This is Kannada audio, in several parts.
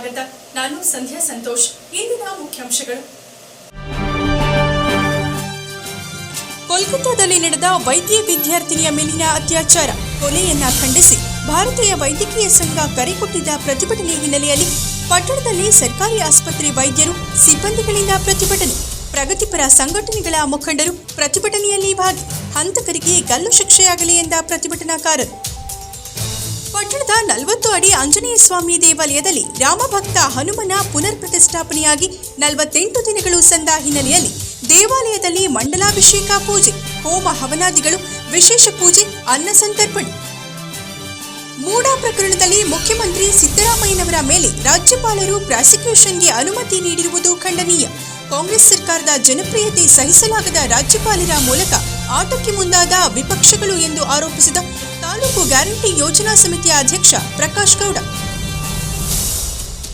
ಸ್ವಾಗತ. ನಾನು ಸಂಧ್ಯಾ ಸಂತೋಷ್. ಇಂದಿನ ಮುಖ್ಯಾಂಶಗಳು. ಕೋಲ್ಕತ್ತಾದಲ್ಲಿ ನಡೆದ ವೈದ್ಯ ವಿದ್ಯಾರ್ಥಿನಿಯ ಮೇಲಿನ ಅತ್ಯಾಚಾರ. ಕೊಲೆಯನ್ನ ಖಂಡಿಸಿ ಭಾರತೀಯ ವೈದ್ಯಕೀಯ ಸಂಘ ಕರೆ ಕೊಟ್ಟಿದ್ದ ಪ್ರತಿಭಟನೆ ಹಿನ್ನೆಲೆಯಲ್ಲಿ ಪಟ್ಟಣದಲ್ಲಿ ಸರ್ಕಾರಿ ಆಸ್ಪತ್ರೆ ವೈದ್ಯರು ಸಿಬ್ಬಂದಿಗಳಿಂದ ಪ್ರತಿಭಟನೆ. ಪ್ರಗತಿಪರ ಸಂಘಟನೆಗಳ ಮುಖಂಡರು ಪ್ರತಿಭಟನೆಯಲ್ಲಿ ಭಾಗಿ. ಹಂತಕರಿಗೆ ಗಲ್ಲು ಶಿಕ್ಷೆಯಾಗಲಿ ಎಂದ ಪ್ರತಿಭಟನಾಕಾರರು. ಪಟ್ಟಣದ ನಲವತ್ತು ಅಡಿ ಆಂಜನೇಯ ಸ್ವಾಮಿ ದೇವಾಲಯದಲ್ಲಿ ರಾಮಭಕ್ತ ಹನುಮನ ಪುನರ್ ಪ್ರತಿಷ್ಠಾಪನೆಯಾಗಿ ನಲವತ್ತೆಂಟು ದಿನಗಳು ಸಂದ ಹಿನ್ನೆಲೆಯಲ್ಲಿ ದೇವಾಲಯದಲ್ಲಿ ಮಂಡಲಾಭಿಷೇಕ ಪೂಜೆ, ಹೋಮ ಹವನಾದಿಗಳು, ವಿಶೇಷ ಪೂಜೆ, ಅನ್ನ ಸಂತರ್ಪಣೆ. ಮೂಡಾ ಪ್ರಕರಣದಲ್ಲಿ ಮುಖ್ಯಮಂತ್ರಿ ಸಿದ್ದರಾಮಯ್ಯನವರ ಮೇಲೆ ರಾಜ್ಯಪಾಲರು ಪ್ರಾಸಿಕ್ಯೂಷನ್ಗೆ ಅನುಮತಿ ನೀಡಿರುವುದು ಖಂಡನೀಯ. ಕಾಂಗ್ರೆಸ್ ಸರ್ಕಾರದ ಜನಪ್ರಿಯತೆ ಸಹಿಸಲಾಗದ ರಾಜ್ಯಪಾಲರ ಮೂಲಕ ಆಟಕ್ಕೆ ಮುಂದಾದ ವಿಪಕ್ಷಗಳು ಎಂದು ಆರೋಪಿಸಿದ ತಾಲೂಕು ಗ್ಯಾರಂಟಿ ಯೋಜನಾ ಸಮಿತಿಯ ಅಧ್ಯಕ್ಷ ಪ್ರಕಾಶ್ ಗೌಡ.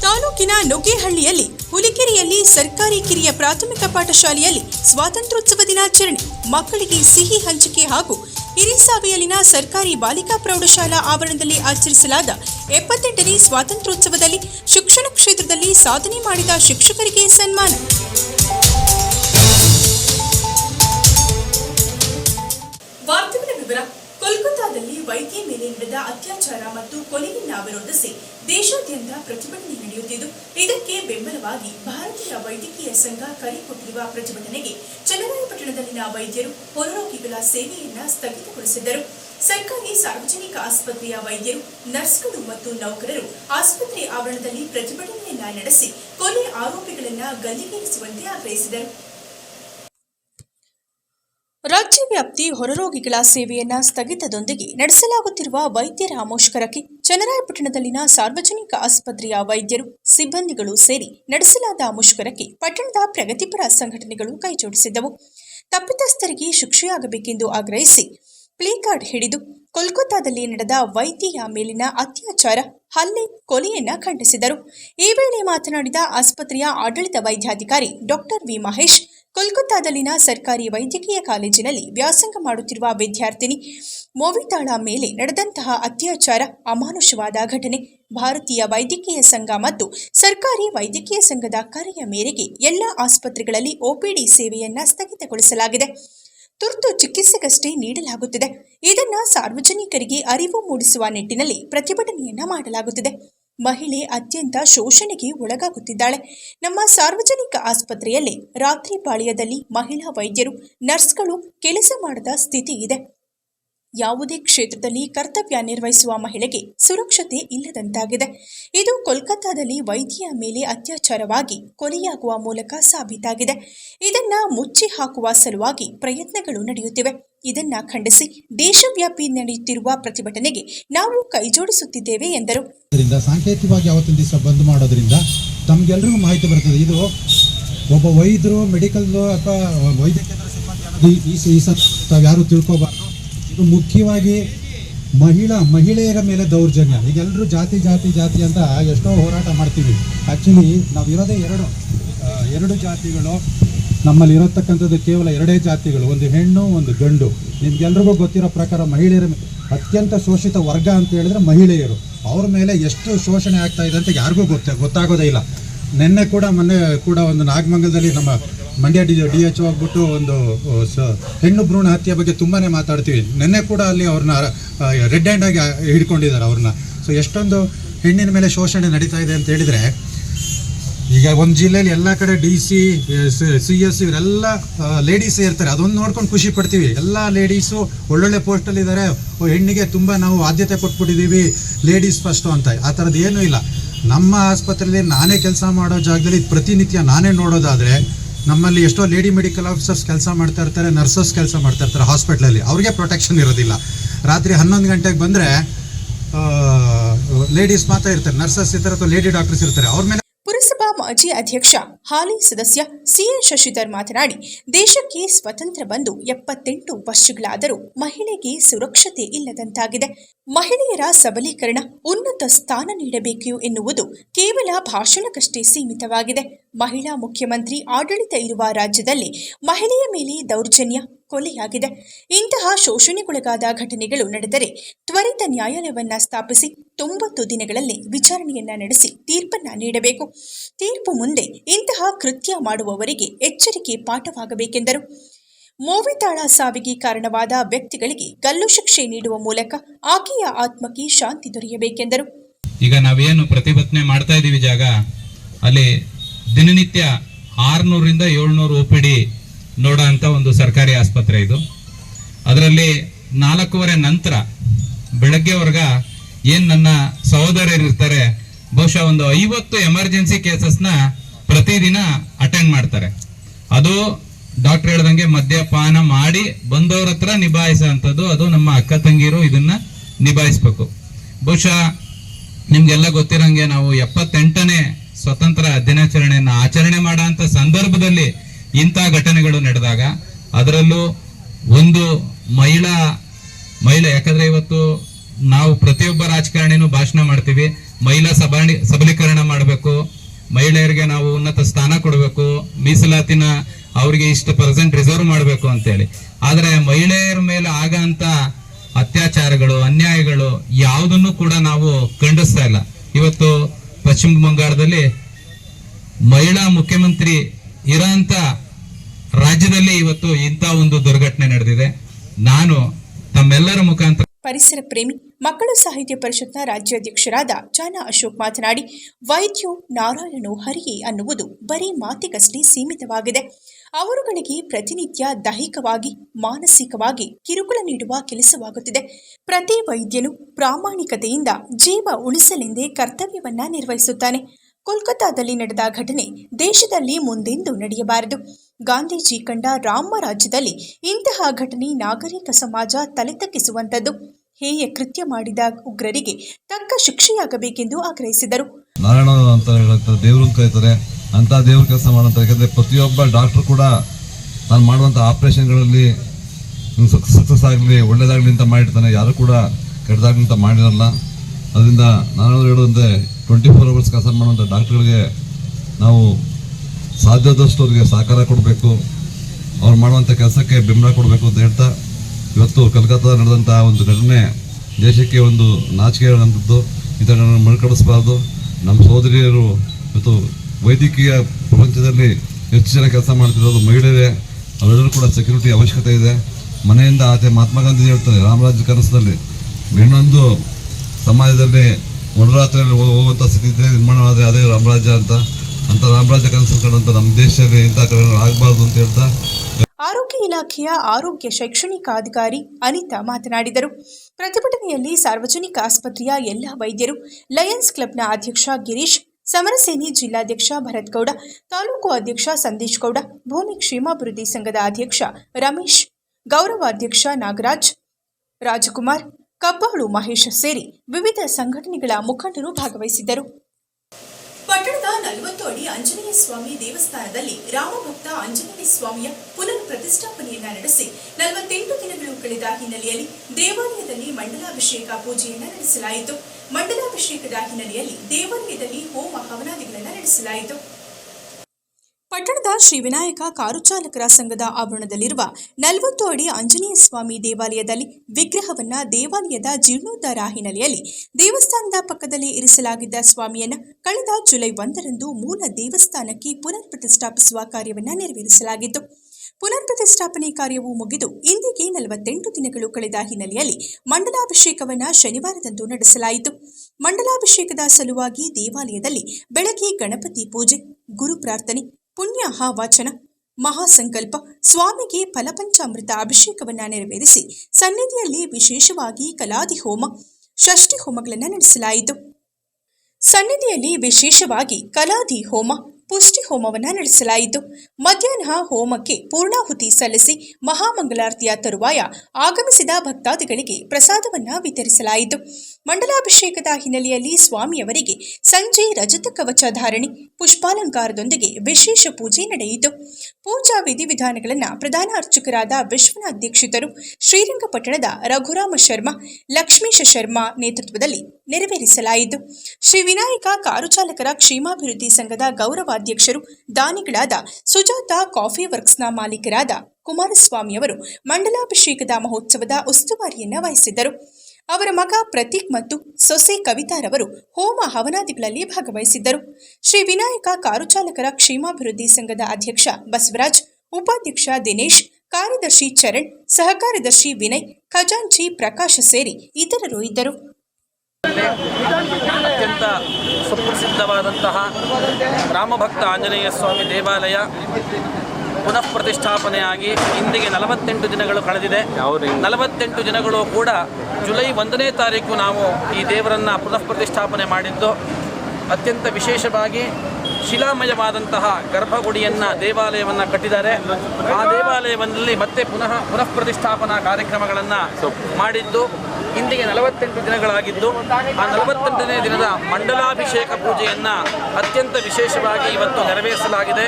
ತಾಲೂಕಿನ ನುಗ್ಗೇಹಳ್ಳಿಯಲ್ಲಿ ಹುಲಿಕೆರೆಯಲ್ಲಿ ಸರ್ಕಾರಿ ಕಿರಿಯ ಪ್ರಾಥಮಿಕ ಪಾಠಶಾಲೆಯಲ್ಲಿ ಸ್ವಾತಂತ್ರ್ಯೋತ್ಸವ ದಿನಾಚರಣೆ, ಮಕ್ಕಳಿಗೆ ಸಿಹಿ ಹಂಚಿಕೆ ಹಾಗೂ ಹಿರಿಸಾವೆಯಲ್ಲಿನ ಸರ್ಕಾರಿ ಬಾಲಿಕಾ ಪ್ರೌಢಶಾಲಾ ಆವರಣದಲ್ಲಿ ಆಚರಿಸಲಾದ ಎಪ್ಪತ್ತೆಂಟನೇ ಸ್ವಾತಂತ್ರ್ಯೋತ್ಸವದಲ್ಲಿ ಶಿಕ್ಷಣ ಕ್ಷೇತ್ರದಲ್ಲಿ ಸಾಧನೆ ಮಾಡಿದ ಶಿಕ್ಷಕರಿಗೆ ಸನ್ಮಾನ. ವಾರ್ತೆಗಳ ವಿವರ ಕೋಲ್ಕತ್ತಾದಲ್ಲಿ ವೈದ್ಯ ಮೇಲೆ ನಡೆದ ಅತ್ಯಾಚಾರ ಮತ್ತು ಕೊಲೆಯನ್ನ ವಿರೋಧಿಸಿ ದೇಶಾದ್ಯಂತ ಪ್ರತಿಭಟನೆ ನಡೆಯುತ್ತಿದ್ದು, ಇದಕ್ಕೆ ಬೆಂಬಲವಾಗಿ ಭಾರತೀಯ ವೈದ್ಯಕೀಯ ಸಂಘ ಕರೆ ಕೊಟ್ಟಿರುವ ಪ್ರತಿಭಟನೆಗೆ ಚನ್ನರಾಯಪಟ್ಟಣದಲ್ಲಿನ ವೈದ್ಯರು ಹೊರರೋಗಿಗಳ ಸೇವೆಯನ್ನ ಸ್ಥಗಿತಗೊಳಿಸಿದ್ದರು. ಸರ್ಕಾರಿ ಸಾರ್ವಜನಿಕ ಆಸ್ಪತ್ರೆಯ ವೈದ್ಯರು, ನರ್ಸ್ಗಳು ಮತ್ತು ನೌಕರರು ಆಸ್ಪತ್ರೆ ಆವರಣದಲ್ಲಿ ಪ್ರತಿಭಟನೆಯನ್ನ ನಡೆಸಿ, ಕೊಲೆ ಆರೋಪಿಗಳನ್ನ ಗಲ್ಲಿಗೇರಿಸುವಂತೆ ಆಗ್ರಹಿಸಿದರು. ರಾಜ್ಯ ವ್ಯಾಪ್ತಿ ಹೊರರೋಗಿಗಳ ಸೇವೆಯನ್ನ ಸ್ಥಗಿತದೊಂದಿಗೆ ನಡೆಸಲಾಗುತ್ತಿರುವ ವೈದ್ಯರ ಮುಷ್ಕರಕ್ಕೆ ಚನ್ನರಾಯಪಟ್ಟಣದಲ್ಲಿನ ಸಾರ್ವಜನಿಕ ಆಸ್ಪತ್ರೆಯ ವೈದ್ಯರು, ಸಿಬ್ಬಂದಿಗಳು ಸೇರಿ ನಡೆಸಲಾದ ಮುಷ್ಕರಕ್ಕೆ ಪಟ್ಟಣದ ಪ್ರಗತಿಪರ ಸಂಘಟನೆಗಳು ಕೈಜೋಡಿಸಿದ್ದವು. ತಪ್ಪಿತಸ್ಥರಿಗೆ ಶಿಕ್ಷೆಯಾಗಬೇಕೆಂದು ಆಗ್ರಹಿಸಿ ಪ್ಲೇಕಾರ್ಡ್ ಹಿಡಿದು ಕೋಲ್ಕತ್ತಾದಲ್ಲಿ ನಡೆದ ವೈದ್ಯೆಯ ಮೇಲಿನ ಅತ್ಯಾಚಾರ, ಹಲ್ಲೆ, ಕೊಲೆಯನ್ನ ಖಂಡಿಸಿದರು. ಈ ವೇಳೆ ಮಾತನಾಡಿದ ಆಸ್ಪತ್ರೆಯ ಆಡಳಿತ ವೈದ್ಯಾಧಿಕಾರಿ ಡಾಕ್ಟರ್ ವಿ ಮಹೇಶ್ ಕೋಲ್ಕತ್ತಾದಲ್ಲಿನ ಸರ್ಕಾರಿ ವೈದ್ಯಕೀಯ ಕಾಲೇಜಿನಲ್ಲಿ ವ್ಯಾಸಂಗ ಮಾಡುತ್ತಿರುವ ವಿದ್ಯಾರ್ಥಿನಿ ಮೋವಿತಾಳ ಮೇಲೆ ನಡೆದಂತಹ ಅತ್ಯಾಚಾರ ಅಮಾನುಷವಾದ ಘಟನೆ. ಭಾರತೀಯ ವೈದ್ಯಕೀಯ ಸಂಘ ಮತ್ತು ಸರ್ಕಾರಿ ವೈದ್ಯಕೀಯ ಸಂಘದ ಕರೆಯ ಮೇರೆಗೆ ಎಲ್ಲ ಆಸ್ಪತ್ರೆಗಳಲ್ಲಿ ಒಪಿಡಿ ಸೇವೆಯನ್ನ ಸ್ಥಗಿತಗೊಳಿಸಲಾಗಿದೆ. ತುರ್ತು ಚಿಕಿತ್ಸೆಗಷ್ಟೇ ನೀಡಲಾಗುತ್ತಿದೆ. ಇದನ್ನ ಸಾರ್ವಜನಿಕರಿಗೆ ಅರಿವು ಮೂಡಿಸುವ ನಿಟ್ಟಿನಲ್ಲಿ ಪ್ರತಿಭಟನೆಯನ್ನ ಮಾಡಲಾಗುತ್ತಿದೆ. ಮಹಿಳೆ ಅತ್ಯಂತ ಶೋಷಣೆಗೆ ಒಳಗಾಗುತ್ತಿದ್ದಾಳೆ. ನಮ್ಮ ಸಾರ್ವಜನಿಕ ಆಸ್ಪತ್ರೆಯಲ್ಲಿ ರಾತ್ರಿ ಪಾಳ್ಯದಲ್ಲಿ ಮಹಿಳಾ ವೈದ್ಯರು, ನರ್ಸ್ಗಳು ಕೆಲಸ ಮಾಡದ ಸ್ಥಿತಿ ಇದೆ ಯಾವುದೇ ಕ್ಷೇತ್ರದಲ್ಲಿ ಕರ್ತವ್ಯ ನಿರ್ವಹಿಸುವ ಮಹಿಳೆಗೆ ಸುರಕ್ಷತೆ ಇಲ್ಲದಂತಾಗಿದೆ. ಇದು ಕೋಲ್ಕತ್ತಾದಲ್ಲಿ ವೈದ್ಯೆಯ ಮೇಲೆ ಅತ್ಯಾಚಾರವಾಗಿ ಕೊಲೆಯಾಗುವ ಮೂಲಕ ಸಾಬೀತಾಗಿದೆ. ಇದನ್ನ ಮುಚ್ಚಿ ಹಾಕುವ ಸಲುವಾಗಿ ಪ್ರಯತ್ನಗಳು ನಡೆಯುತ್ತಿವೆ. ಇದನ್ನ ಖಂಡಿಸಿ ದೇಶವ್ಯಾಪಿ ನಡೆಯುತ್ತಿರುವ ಪ್ರತಿಭಟನೆಗೆ ನಾವು ಕೈಜೋಡಿಸುತ್ತಿದ್ದೇವೆ ಎಂದರು. ಸಾಂಕೇತಿಕವಾಗಿ ಅವತ್ತಿನ ದಿವಸ ಬಂದ್ ಮಾಡೋದ್ರಿಂದ ತಮ್ಗೆಲ್ರಿಗೂ ಮಾಹಿತಿ ಬರ್ತದೆ. ಇದು ಒಬ್ಬ ವೈದ್ಯರು ಮೆಡಿಕಲ್ ಅಥವಾ ವೈದ್ಯಕೇಂದ್ರ ಸಿಬ್ಬಂದಿ ಯಾರು ತಿಳ್ಕೊಬಾರ್ದು. ಮುಖ್ಯವಾಗಿ ಮಹಿಳಾ, ಮಹಿಳೆಯರ ಮೇಲೆ ದೌರ್ಜನ್ಯ. ಈಗ ಎಲ್ಲರೂ ಜಾತಿ ಜಾತಿ ಜಾತಿ ಅಂತ ಎಷ್ಟೋ ಹೋರಾಟ ಮಾಡ್ತೀವಿ. ಆ್ಯಕ್ಚುಲಿ ನಾವು ಇರೋದೇ ಎರಡು. ಎರಡು ಜಾತಿಗಳು. ನಮ್ಮಲ್ಲಿ ಇರತಕ್ಕಂಥದ್ದು ಕೇವಲ ಎರಡೇ ಜಾತಿಗಳು. ಒಂದು ಹೆಣ್ಣು, ಒಂದು ಗಂಡು. ನಿಮ್ಗೆಲ್ರಿಗೂ ಗೊತ್ತಿರೋ ಪ್ರಕಾರ ಮಹಿಳೆಯರ ಅತ್ಯಂತ ಶೋಷಿತ ವರ್ಗ ಅಂತ ಹೇಳಿದ್ರೆ ಮಹಿಳೆಯರು. ಅವ್ರ ಮೇಲೆ ಎಷ್ಟು ಶೋಷಣೆ ಆಗ್ತಾ ಇದೆ ಅಂತ ಯಾರಿಗೂ ಗೊತ್ತ, ಗೊತ್ತಾಗೋದೇ ಇಲ್ಲ. ನಿನ್ನೆ ಕೂಡ ಮೊನ್ನೆ ಕೂಡ ಒಂದು ನಾಗಮಂಗಲದಲ್ಲಿ ನಮ್ಮ ಮಂಡ್ಯ ಡಿ ಡಿ ಎಚ್ ಹೋಗ್ಬಿಟ್ಟು ಒಂದು ಸ- ಹೆಣ್ಣು ಭ್ರೂಣ ಹತ್ಯೆ ಬಗ್ಗೆ ತುಂಬಾ ಮಾತಾಡ್ತೀವಿ. ನಿನ್ನೆ ಕೂಡ ಅಲ್ಲಿ ಅವ್ರನ್ನ ರೆಡ್ ಹ್ಯಾಂಡ್ ಆಗಿ ಹಿಡ್ಕೊಂಡಿದ್ದಾರೆ ಅವ್ರನ್ನ. ಸೊ ಎಷ್ಟೊಂದು ಹೆಣ್ಣಿನ ಮೇಲೆ ಶೋಷಣೆ ನಡೀತಾ ಇದೆ ಅಂತ ಹೇಳಿದರೆ, ಈಗ ಒಂದು ಜಿಲ್ಲೆಯಲ್ಲಿ ಎಲ್ಲ ಕಡೆ ಡಿ ಸಿ ಸಿ ಎಸ್ ಇವರೆಲ್ಲ ಲೇಡೀಸ್ ಇರ್ತಾರೆ ಅದೊಂದು ನೋಡ್ಕೊಂಡು ಖುಷಿ ಪಡ್ತೀವಿ. ಎಲ್ಲ ಲೇಡೀಸು ಒಳ್ಳೊಳ್ಳೆ ಪೋಸ್ಟಲ್ಲಿದ್ದಾರೆ ಹೆಣ್ಣಿಗೆ ತುಂಬ ನಾವು ಆದ್ಯತೆ ಕೊಟ್ಬಿಟ್ಟಿದ್ದೀವಿ ಲೇಡೀಸ್ ಫಸ್ಟು ಅಂತ. ಆ ಥರದ್ದು ಏನೂ ಇಲ್ಲ. ನಮ್ಮ ಆಸ್ಪತ್ರೆಯಲ್ಲಿ ನಾನೇ ಕೆಲಸ ಮಾಡೋ ಜಾಗದಲ್ಲಿ ಪ್ರತಿನಿತ್ಯ ನಾನೇ ನೋಡೋದಾದರೆ ನಮ್ಮಲ್ಲಿ ಎಷ್ಟೋ ಲೇಡಿ ಮೆಡಿಕಲ್ ಆಫೀಸರ್ಸ್ ಕೆಲಸ ಮಾಡ್ತಾ ಇರ್ತಾರೆ ನರ್ಸಸ್ ಕೆಲಸ ಮಾಡ್ತಾ ಇರ್ತಾರೆ ಹಾಸ್ಪಿಟ್ಲಲ್ಲಿ ಅವ್ರಿಗೆ ಪ್ರೊಟೆಕ್ಷನ್ ಇರೋದಿಲ್ಲ. ರಾತ್ರಿ ಹನ್ನೊಂದು ಗಂಟೆಗೆ ಬಂದರೆ ಲೇಡೀಸ್ ಮಾತ್ರ ಇರ್ತಾರೆ ನರ್ಸಸ್ ಇರ್ತಾರೆ ಅಥವಾ ಲೇಡಿ ಡಾಕ್ಟರ್ಸ್ ಇರ್ತಾರೆ. ಅವ್ರ ಮೇಲೆ ಪುರಸಭಾ ಮಾಜಿ ಅಧ್ಯಕ್ಷ, ಹಾಲಿ ಸದಸ್ಯ ಸಿಎನ್ ಶಶಿಧರ್ ಮಾತನಾಡಿ, ದೇಶಕ್ಕೆ ಸ್ವತಂತ್ರ ಬಂದು ಎಪ್ಪತ್ತೆಂಟು ವರ್ಷಗಳಾದರೂ ಮಹಿಳೆಗೆ ಸುರಕ್ಷತೆ ಇಲ್ಲದಂತಾಗಿದೆ. ಮಹಿಳೆಯರ ಸಬಲೀಕರಣ ಉನ್ನತ ಸ್ಥಾನ ನೀಡಬೇಕು ಎನ್ನುವುದು ಕೇವಲ ಭಾಷಣಕ್ಕಷ್ಟೇ ಸೀಮಿತವಾಗಿದೆ. ಮಹಿಳಾ ಮುಖ್ಯಮಂತ್ರಿ ಆಡಳಿತ ಇರುವ ರಾಜ್ಯದಲ್ಲಿ ಮಹಿಳೆಯ ಮೇಲೆ ದೌರ್ಜನ್ಯ ಕೊಲೆಯಾಗಿದೆ. ಇಂತಹ ಶೋಷಣೆಗೊಳಗಾದ ಘಟನೆಗಳು ನಡೆದರೆ ತ್ವರಿತ ನ್ಯಾಯಾಲಯವನ್ನ ಸ್ಥಾಪಿಸಿ ತೊಂಬತ್ತು ದಿನಗಳಲ್ಲಿ ವಿಚಾರಣೆಯನ್ನ ನಡೆಸಿ ತೀರ್ಪನ್ನ ನೀಡಬೇಕು. ತೀರ್ಪು ಮುಂದೆ ಇಂತಹ ಕೃತ್ಯ ಮಾಡುವವರಿಗೆ ಎಚ್ಚರಿಕೆ ಪಾಠವಾಗಬೇಕೆಂದರು. ಮೋವಿತಾಳ ಸಾವಿಗೆ ಕಾರಣವಾದ ವ್ಯಕ್ತಿಗಳಿಗೆ ಗಲ್ಲು ಶಿಕ್ಷೆ ನೀಡುವ ಮೂಲಕ ಆಕೆಯ ಆತ್ಮಕ್ಕೆ ಶಾಂತಿ ದೊರೆಯಬೇಕೆಂದರು. ಈಗ ನಾವೇನು ಪ್ರತಿಭಟನೆ ಮಾಡ್ತಾ ಇದ್ದೀವಿ ಜಾಗ, ಅಲ್ಲಿ ದಿನನಿತ್ಯ ಆರ್ನೂರಿಂದ ಏಳ್ನೂರು ಒ ಪಿ ಡಿ ನೋಡೋ ಅಂತ ಒಂದು ಸರ್ಕಾರಿ ಆಸ್ಪತ್ರೆ ಇದು. ಅದರಲ್ಲಿ ನಾಲ್ಕೂವರೆ ನಂತರ ಬೆಳಗ್ಗೆವರೆಗ ಏನ್ ನನ್ನ ಸಹೋದರರು ಬಹುಶಃ ಒಂದು ಐವತ್ತು ಎಮರ್ಜೆನ್ಸಿ ಕೇಸಸ್ನ ಪ್ರತಿದಿನ ಅಟೆಂಡ್ ಮಾಡ್ತಾರೆ. ಅದು ಡಾಕ್ಟರ್ ಹೇಳ್ದಂಗೆ ಮದ್ಯಪಾನ ಮಾಡಿ ಬಂದವ್ರ ಹತ್ರ ನಿಭಾಯಿಸೋಂಥದ್ದು ಅದು ನಮ್ಮ ಅಕ್ಕ ತಂಗಿರು ಇದನ್ನ ನಿಭಾಯಿಸ್ಬೇಕು. ಬಹುಶಃ ನಿಮ್ಗೆಲ್ಲ ಗೊತ್ತಿರಂಗೆ ನಾವು ಎಪ್ಪತ್ತೆಂಟನೇ ಸ್ವತಂತ್ರ ದಿನಾಚರಣೆಯನ್ನು ಆಚರಣೆ ಮಾಡೋಂಥ ಸಂದರ್ಭದಲ್ಲಿ ಇಂಥ ಘಟನೆಗಳು ನಡೆದಾಗ ಅದರಲ್ಲೂ ಒಂದು ಮಹಿಳಾ, ಮಹಿಳೆ, ಯಾಕಂದ್ರೆ ಇವತ್ತು ನಾವು ಪ್ರತಿಯೊಬ್ಬ ರಾಜಕಾರಣಿನೂ ಭಾಷಣ ಮಾಡ್ತೀವಿ. ಮಹಿಳಾ ಸಬಾಣಿ ಸಬಲೀಕರಣ ಮಾಡಬೇಕು. ಮಹಿಳೆಯರಿಗೆ ನಾವು ಉನ್ನತ ಸ್ಥಾನ ಕೊಡಬೇಕು. ಮೀಸಲಾತಿನ ಅವ್ರಿಗೆ ಇಷ್ಟು ಪರ್ಸೆಂಟ್ ರಿಸರ್ವ್ ಮಾಡಬೇಕು ಅಂತೇಳಿ. ಆದರೆ ಮಹಿಳೆಯರ ಮೇಲೆ ಆಗಂತ ಅತ್ಯಾಚಾರಗಳು, ಅನ್ಯಾಯಗಳು ಯಾವುದನ್ನು ಕೂಡ ನಾವು ಖಂಡಿಸ್ತಾ ಇಲ್ಲ. ಇವತ್ತು ಪಶ್ಚಿಮ ಬಂಗಾಳದಲ್ಲಿ ಮಹಿಳಾ ಮುಖ್ಯಮಂತ್ರಿ ಇರೋಂತ ರಾಜ್ಯದಲ್ಲಿ ಇವತ್ತು ಇಂಥ ಒಂದು ದುರ್ಘಟನೆ ನಡೆದಿದೆ. ನಾನು ತಮ್ಮೆಲ್ಲರ ಮುಖಾಂತರ ಪರಿಸರ ಪ್ರೇಮಿ, ಮಕ್ಕಳ ಸಾಹಿತ್ಯ ಪರಿಷತ್ನ ರಾಜ್ಯಾಧ್ಯಕ್ಷರಾದ ಚಾನ ಅಶೋಕ್ ಮಾತನಾಡಿ, ವೈದ್ಯು ನಾರಾಯಣು ಹರಿಯೇ ಅನ್ನುವುದು ಬರೀ ಮಾತಿಗಷ್ಟೇ ಸೀಮಿತವಾಗಿದೆ. ಅವರುಗಳಿಗೆ ಪ್ರತಿನಿತ್ಯ ದೈಹಿಕವಾಗಿ, ಮಾನಸಿಕವಾಗಿ ಕಿರುಕುಳ ನೀಡುವ ಕೆಲಸವಾಗುತ್ತಿದೆ. ಪ್ರತಿ ವೈದ್ಯನು ಪ್ರಾಮಾಣಿಕತೆಯಿಂದ ಜೀವ ಉಳಿಸಲೆಂದೇ ಕರ್ತವ್ಯವನ್ನ ನಿರ್ವಹಿಸುತ್ತಾನೆ. ಕೋಲ್ಕತ್ತಾದಲ್ಲಿ ನಡೆದ ಘಟನೆ ದೇಶದಲ್ಲಿ ಮುಂದೆಂದೂ ನಡೆಯಬಾರದು. ಗಾಂಧೀಜಿ ಕಂಡ ರಾಮ ರಾಜ್ಯದಲ್ಲಿ ಇಂತಹ ಘಟನೆ ನಾಗರಿಕ ಸಮಾಜ ತಲೆತಗ್ಗಿಸುವಂತದ್ದು ಹೇಯ ಕೃತ್ಯ ಮಾಡಿದ ಉಗ್ರರಿಗೆ ತಕ್ಕ ಶಿಕ್ಷೆಯಾಗಬೇಕೆಂದು ಆಗ್ರಹಿಸಿದರು. ಅಂತ ದೇವ್ರು ಕೆಲಸ ಮಾಡೋಂಥ ಯಾಕಂದ್ರೆ ಪ್ರತಿಯೊಬ್ಬ ಡಾಕ್ಟರ್ ಕೂಡ ನಾನು ಮಾಡುವಂಥ ಆಪರೇಷನ್ಗಳಲ್ಲಿ ಸಕ್ಸಸ್ ಆಗಲಿ, ಒಳ್ಳೇದಾಗಲಿ ಅಂತ ಮಾಡಿರ್ತಾನೆ. ಯಾರು ಕೂಡ ಕೆಟ್ಟದಾಗಲಿ ಅಂತ ಮಾಡಿರಲ್ಲ. ಅದರಿಂದ ನಾನು ಹೇಳೋದಂತೆ ಟ್ವೆಂಟಿ ಫೋರ್ ಅವರ್ಸ್ ಕೆಲಸ ಮಾಡುವಂಥ ಡಾಕ್ಟರ್ಗಳಿಗೆ ನಾವು ಸಾಧ್ಯದಷ್ಟು ಅವ್ರಿಗೆ ಸಹಕಾರ ಕೊಡಬೇಕು. ಅವ್ರು ಮಾಡುವಂಥ ಕೆಲಸಕ್ಕೆ ಬೆಂಬಲ ಕೊಡಬೇಕು ಅಂತ ಹೇಳ್ತಾ, ಇವತ್ತು ಕಲ್ಕತ್ತಾದ ನಡೆದಂಥ ಒಂದು ಘಟನೆ ದೇಶಕ್ಕೆ ಒಂದು ನಾಚಿಕೆ ಹೇಳುವಂಥದ್ದು ಇದನ್ನು ಮರುಕಳಿಸಬಾರ್ದು. ನಮ್ಮ ಸಹೋದರಿಯರು ಇವತ್ತು ವೈದ್ಯಕೀಯ ಪ್ರಪಂಚದಲ್ಲಿ ಹೆಚ್ಚು ಜನ ಕೆಲಸ ಮಾಡ್ತಿರೋದು ಮಹಿಳೆಯರೇ, ಅವರೆಲ್ಲರೂ ಕೂಡ ಸೆಕ್ಯೂರಿಟಿ ಅವಶ್ಯಕತೆ ಇದೆ. ಮನೆಯಿಂದ ಆಚೆ ಮಹಾತ್ಮ ಗಾಂಧಿ ಹೇಳ್ತಾರೆ, ರಾಮರಾಜ್ಯ ಕನಸಿನಲ್ಲಿ. ಇನ್ನೊಂದು ಸಮಾಜದಲ್ಲಿ ಒಡರಾತ್ರಿಯಲ್ಲಿ ಹೋಗುವಂಥ ಸ್ಥಿತಿ ಇದ್ದರೆ ನಿರ್ಮಾಣವಾದರೆ ಅದೇ ರಾಮರಾಜ್ಯ ಅಂತ. ಅಂತ ರಾಮರಾಜ್ಯ ಕನಸು ಕಂಡಂಥ ನಮ್ಮ ದೇಶದಲ್ಲಿ ಇಂಥ ಕಡೆಗಳು ಆಗಬಾರ್ದು ಅಂತ ಹೇಳ್ತಾ ಆರೋಗ್ಯ ಇಲಾಖೆಯ ಆರೋಗ್ಯ ಶೈಕ್ಷಣಿಕ ಅಧಿಕಾರಿ ಅನಿತಾ ಮಾತನಾಡಿದರು. ಪ್ರತಿಭಟನೆಯಲ್ಲಿ ಸಾರ್ವಜನಿಕ ಆಸ್ಪತ್ರೆಯ ಎಲ್ಲ ವೈದ್ಯರು, ಲಯನ್ಸ್ ಕ್ಲಬ್ನ ಅಧ್ಯಕ್ಷ ಗಿರೀಶ್ ಸಮರಸೇನೆ ಜಿಲ್ಲಾಧ್ಯಕ್ಷ ಭರತ್ ಗೌಡ ತಾಲೂಕು ಅಧ್ಯಕ್ಷ ಸಂದೇಶ್ ಗೌಡ ಭೂಮಿ ಕ್ಷೇಮಾಭಿವೃದ್ಧಿ ಸಂಘದ ಅಧ್ಯಕ್ಷ ರಮೇಶ್, ಗೌರವಾಧ್ಯಕ್ಷ ನಾಗರಾಜ್, ರಾಜಕುಮಾರ್, ಕಬ್ಬಾಳು ಮಹೇಶ್ ಸೇರಿ ವಿವಿಧ ಸಂಘಟನೆಗಳ ಮುಖಂಡರು ಭಾಗವಹಿಸಿದ್ದರು. ಪಟ್ಟಣದ ನಲವತ್ತು ಅಡಿ ಆಂಜನೇಯ ಸ್ವಾಮಿ ದೇವಸ್ಥಾನದಲ್ಲಿ ರಾಮಭಕ್ತ ಆಂಜನೇಯ ಸ್ವಾಮಿಯ ಪುನರ್ ಪ್ರತಿಷ್ಠಾಪನೆಯನ್ನ ನಡೆಸಿ ನಲವತ್ತೆಂಟು ದಿನಗಳು ಕಳೆದ ಹಿನ್ನೆಲೆಯಲ್ಲಿ ದೇವಾಲಯದಲ್ಲಿ ಮಂಡಲಾಭಿಷೇಕ ಪೂಜೆಯನ್ನು ನಡೆಸಲಾಯಿತು. ಮಂಡಲಾಭಿಷೇಕದ ಹಿನ್ನೆಲೆಯಲ್ಲಿ ದೇವಾಲಯದಲ್ಲಿ ಹೋಮ ಹವನಾದಿಗಳನ್ನು ನಡೆಸಲಾಯಿತು. ಪಟ್ಟಣದ ಶ್ರೀ ವಿನಾಯಕ ಕಾರು ಚಾಲಕರ ಸಂಘದ ಆವರಣದಲ್ಲಿರುವ ನಲವತ್ತು ಅಡಿ ಆಂಜನೇಯ ಸ್ವಾಮಿ ದೇವಾಲಯದಲ್ಲಿ ವಿಗ್ರಹವನ್ನ ದೇವಾಲಯದ ಜೀರ್ಣೋದ್ಧಾರ ಹಿನ್ನೆಲೆಯಲ್ಲಿ ದೇವಸ್ಥಾನದ ಪಕ್ಕದಲ್ಲಿ ಇರಿಸಲಾಗಿದ್ದ ಸ್ವಾಮಿಯನ್ನ ಕಳೆದ ಜುಲೈ ಒಂದರಂದು ಮೂಲ ದೇವಸ್ಥಾನಕ್ಕೆ ಪುನರ್ ಪ್ರತಿಷ್ಠಾಪಿಸುವ ಕಾರ್ಯವನ್ನ ನೆರವೇರಿಸಲಾಗಿತ್ತು. ಪುನರ್ ಪ್ರತಿಷ್ಠಾಪನೆ ಕಾರ್ಯವು ಮುಗಿದು ಇಂದಿಗೆ ನಲವತ್ತೆಂಟು ದಿನಗಳು ಕಳೆದ ಹಿನ್ನೆಲೆಯಲ್ಲಿ ಮಂಡಲಾಭಿಷೇಕವನ್ನ ಶನಿವಾರದಂದು ನಡೆಸಲಾಯಿತು. ಮಂಡಲಾಭಿಷೇಕದ ಸಲುವಾಗಿ ದೇವಾಲಯದಲ್ಲಿ ಬೆಳಗ್ಗೆ ಗಣಪತಿ ಪೂಜೆ, ಗುರು ಪ್ರಾರ್ಥನೆ ಪುಣ್ಯಾಹ ವಾಚನ ಮಹಾಸಂಕಲ್ಪ, ಸ್ವಾಮಿಗೆ ಫಲಪಂಚಾಮೃತ ಅಭಿಷೇಕವನ್ನ ನೆರವೇರಿಸಿ ಸನ್ನಿಧಿಯಲ್ಲಿ ವಿಶೇಷವಾಗಿ ಕಲಾದಿ ಹೋಮ, ಷಷ್ಠಿ ಹೋಮಗಳನ್ನು ನಡೆಸಲಾಯಿತು. ಸನ್ನಿಧಿಯಲ್ಲಿ ವಿಶೇಷವಾಗಿ ಕಲಾದಿ ಹೋಮ ಪುಷ್ಟಿ ಹೋಮವನ್ನು ನಡೆಸಲಾಯಿತು. ಮಧ್ಯಾಹ್ನ ಹೋಮಕ್ಕೆ ಪೂರ್ಣಾಹುತಿ ಸಲ್ಲಿಸಿ ಮಹಾಮಂಗಳಾರತಿಯ ತರುವಾಯ ಆಗಮಿಸಿದ ಭಕ್ತಾದಿಗಳಿಗೆ ಪ್ರಸಾದವನ್ನು ವಿತರಿಸಲಾಯಿತು. ಮಂಡಲಾಭಿಷೇಕದ ಹಿನ್ನೆಲೆಯಲ್ಲಿ ಸ್ವಾಮಿಯವರಿಗೆ ಸಂಜೆ ರಜತ ಕವಚ ಧಾರಣೆ, ಪುಷ್ಪಾಲಂಕಾರದೊಂದಿಗೆ ವಿಶೇಷ ಪೂಜೆ ನಡೆಯಿತು. ಪೂಜಾ ವಿಧಿವಿಧಾನಗಳನ್ನು ಪ್ರಧಾನ ಅರ್ಚಕರಾದ ವಿಶ್ವನಾಥ್ ದೀಕ್ಷಿತರು, ಶ್ರೀರಂಗಪಟ್ಟಣದ ರಘುರಾಮ ಶರ್ಮಾ ಲಕ್ಷ್ಮೀಶ ಶರ್ಮಾ ನೇತೃತ್ವದಲ್ಲಿ ನೆರವೇರಿಸಲಾಯಿತು. ಶ್ರೀ ವಿನಾಯಕ ಕಾರು ಚಾಲಕರ ಕ್ಷೇಮಾಭಿವೃದ್ಧಿ ಸಂಘದ ಗೌರವ ಉಪಾಧ್ಯಕ್ಷರು, ದಾನಿಗಳಾದ ಸುಜಾತ ಕಾಫಿ ವರ್ಕ್ಸ್ನ ಮಾಲೀಕರಾದ ಕುಮಾರಸ್ವಾಮಿಯವರು ಮಂಡಲಾಭಿಷೇಕದ ಮಹೋತ್ಸವದ ಉಸ್ತುವಾರಿಯನ್ನು ವಹಿಸಿದ್ದರು. ಅವರ ಮಗ ಪ್ರತೀಕ್ ಮತ್ತು ಸೊಸೆ ಕವಿತಾರವರು ಹೋಮ ಹವನಾದಿಗಳಲ್ಲಿ ಭಾಗವಹಿಸಿದ್ದರು. ಶ್ರೀ ವಿನಾಯಕ ಕಾರು ಚಾಲಕರ ಕ್ಷೇಮಾಭಿವೃದ್ಧಿ ಸಂಘದ ಅಧ್ಯಕ್ಷ ಬಸವರಾಜ್, ಉಪಾಧ್ಯಕ್ಷ ದಿನೇಶ್, ಕಾರ್ಯದರ್ಶಿ ಚರಣ್, ಸಹಕಾರ್ಯದರ್ಶಿ ವಿನಯ್, ಖಜಾಂಚಿ ಪ್ರಕಾಶ್ ಸೇರಿ ಇತರರು ಇದ್ದರು. ಅತ್ಯಂತ ಸುಪ್ರಸಿದ್ಧವಾದಂತಹ ರಾಮಭಕ್ತ ಆಂಜನೇಯ ಸ್ವಾಮಿ ದೇವಾಲಯ ಪುನಃ ಪ್ರತಿಷ್ಠಾಪನೆಯಾಗಿ ಇಂದಿಗೆ ನಲವತ್ತೆಂಟು ದಿನಗಳು ಕಳೆದಿದೆ. ನಲವತ್ತೆಂಟು ದಿನಗಳು ಕೂಡ ಜುಲೈ ಒಂದನೇ ತಾರೀಕು ನಾವು ಈ ದೇವರನ್ನು ಪುನಃ ಪ್ರತಿಷ್ಠಾಪನೆ ಮಾಡಿದ್ದು. ಅತ್ಯಂತ ವಿಶೇಷವಾಗಿ ಶಿಲಾಮಯವಾದಂತಹ ಗರ್ಭಗುಡಿಯನ್ನು ದೇವಾಲಯವನ್ನು ಕಟ್ಟಿದ್ದಾರೆ. ಆ ದೇವಾಲಯವನ್ನಲ್ಲಿ ಮತ್ತೆ ಪುನಃ ಪುನಃ ಪ್ರತಿಷ್ಠಾಪನಾ ಕಾರ್ಯಕ್ರಮಗಳನ್ನು ಮಾಡಿದ್ದು. ಇಂದಿಗೆ ನಲವತ್ತೆಂಟು ದಿನಗಳಾಗಿದ್ದು, ಆ ನಲವತ್ತೆಂಟನೇ ದಿನದ ಮಂಡಲಾಭಿಷೇಕ ಪೂಜೆಯನ್ನು ಅತ್ಯಂತ ವಿಶೇಷವಾಗಿ ಇವತ್ತು ನೆರವೇರಿಸಲಾಗಿದೆ.